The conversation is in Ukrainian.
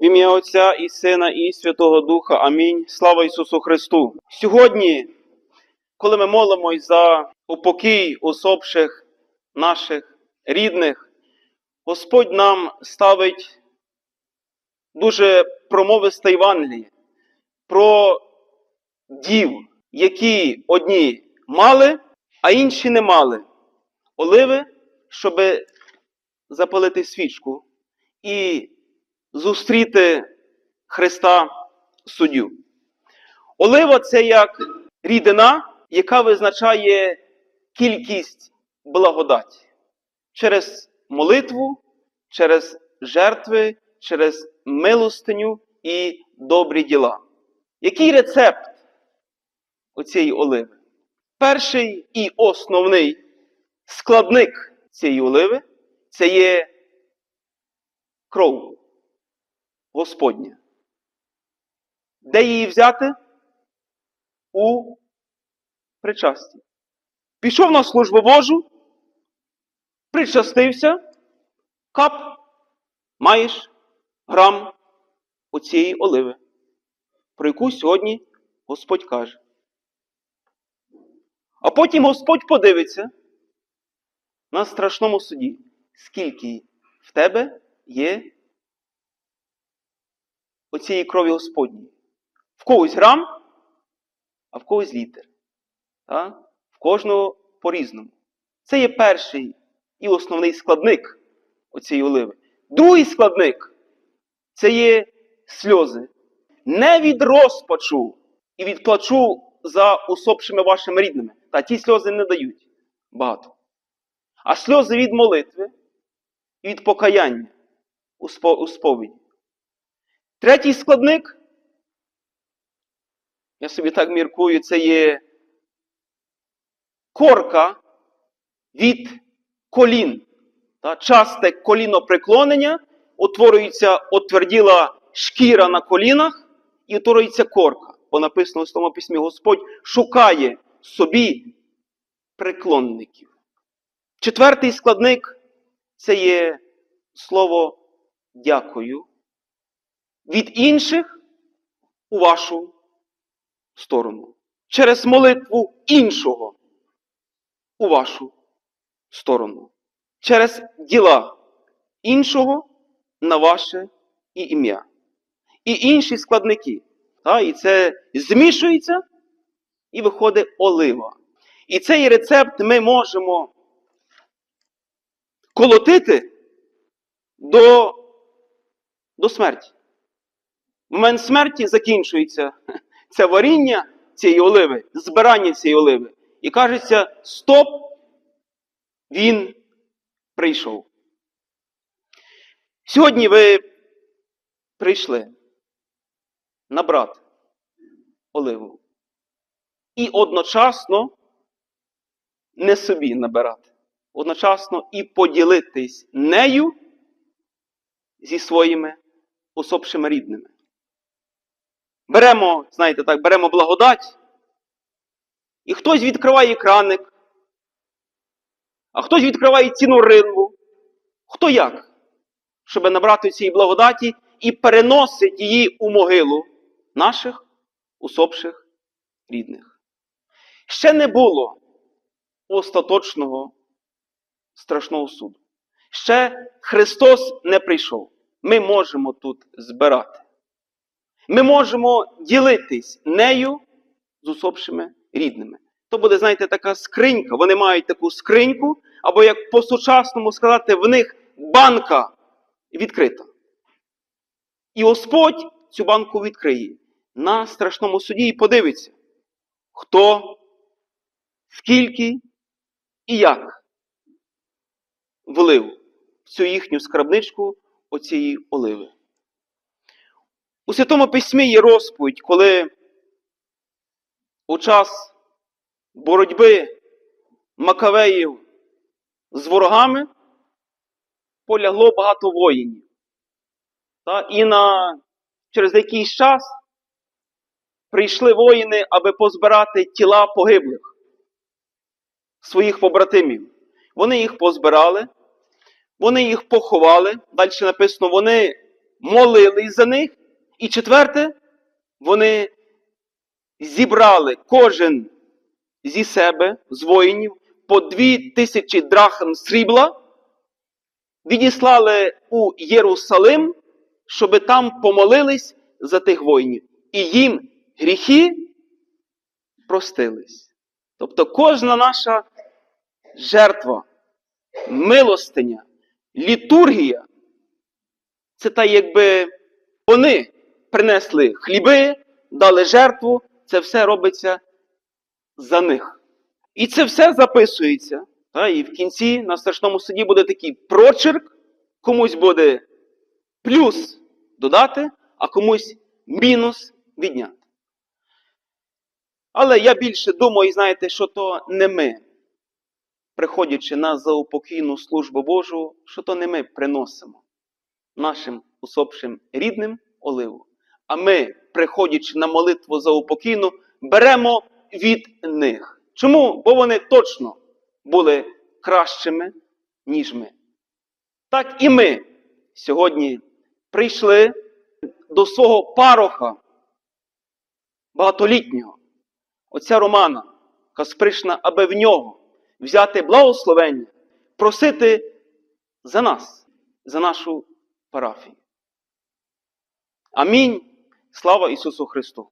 В ім'я Отця і Сина, і Святого Духа. Амінь. Слава Ісусу Христу. Сьогодні, коли ми молимось за упокій усопших наших рідних, Господь нам ставить дуже промовисте Євангеліє про дів, які одні мали, а інші не мали оливи, щоб запалити свічку і зустріти Христа суддю. Олива це як рідина, яка визначає кількість благодаті через молитву, через жертви, через милостиню і добрі діла. Який рецепт оцієї оливи? Перший і основний складник цієї оливи це є кров Господня. Де її взяти? У причасті. Пішов на службу Божу, причастився, кап, маєш грам оцієї оливи, про яку сьогодні Господь каже. А потім Господь подивиться на страшному суді, скільки в тебе є оцієї крові Господньої. В когось грам, а в когось літер. Так? В кожного по-різному. Це є перший і основний складник оцієї оливи. Другий складник це є сльози. Не від розпачу і від плачу за усопшими вашими рідними. Та ті сльози не дають багато. А сльози від молитви і від покаяння у сповіді. Третій складник, я собі так міркую, це є корка від колін. Часте коліноприклонення, утворюється отверділа шкіра на колінах і утворюється корка. Бо написано в тому письмі Господь шукає собі приклонників. Четвертий складник це є слово дякую від інших у вашу сторону. Через молитву іншого у вашу сторону. Через діла іншого на ваше і ім'я. І інші складники. Та, і це змішується і виходить олива. І цей рецепт ми можемо колотити до, до смерті. Момент смерті закінчується це варіння цієї оливи, збирання цієї оливи. І кажеться, стоп, він прийшов. Сьогодні ви прийшли набрати оливу. І одночасно не собі набирати. Одночасно і поділитись нею зі своїми усопшими рідними. Беремо, знаєте так, беремо благодать, і хтось відкриває краник, а хтось відкриває ціну ринву. Хто як? Щоб набрати цієї благодаті і переносить її у могилу наших усопших рідних. Ще не було остаточного страшного суду. Ще Христос не прийшов. Ми можемо тут збирати. Ми можемо ділитись нею з усопшими рідними. То буде, знаєте, така скринька. Вони мають таку скриньку, або як по-сучасному сказати, в них банка відкрита. І Господь цю банку відкриє на страшному суді і подивиться, хто, скільки і як влив в цю їхню скрабничку оцієї оливи. У Святому Письмі є розповідь, коли у час боротьби Макавеїв з ворогами полягло багато воїнів. Та, і на, через якийсь час прийшли воїни, аби позбирати тіла погиблих своїх побратимів. Вони їх позбирали, вони їх поховали. Далі написано, вони молились за них. І четверте, вони зібрали кожен зі себе, з воїнів, по дві тисячі драхм срібла, відіслали у Єрусалим, щоб там помолились за тих воїнів. І їм гріхи простились. Тобто кожна наша жертва, милостиня, літургія це та якби вони принесли хліби, дали жертву, це все робиться за них. І це все записується. Та, і в кінці на страшному суді буде такий прочерк, комусь буде плюс додати, а комусь мінус відняти. Але я більше думаю, знаєте, що то не ми, приходячи на заупокійну службу Божу, що то не ми приносимо нашим усопшим рідним оливу. А ми, приходячи на молитву за упокійну, беремо від них. Чому? Бо вони точно були кращими, ніж ми. Так і ми сьогодні прийшли до свого пароха багатолітнього, отця Романа Каспришна, аби в нього взяти благословення, просити за нас, за нашу парафію. Амінь. Слава Ісусу Христу!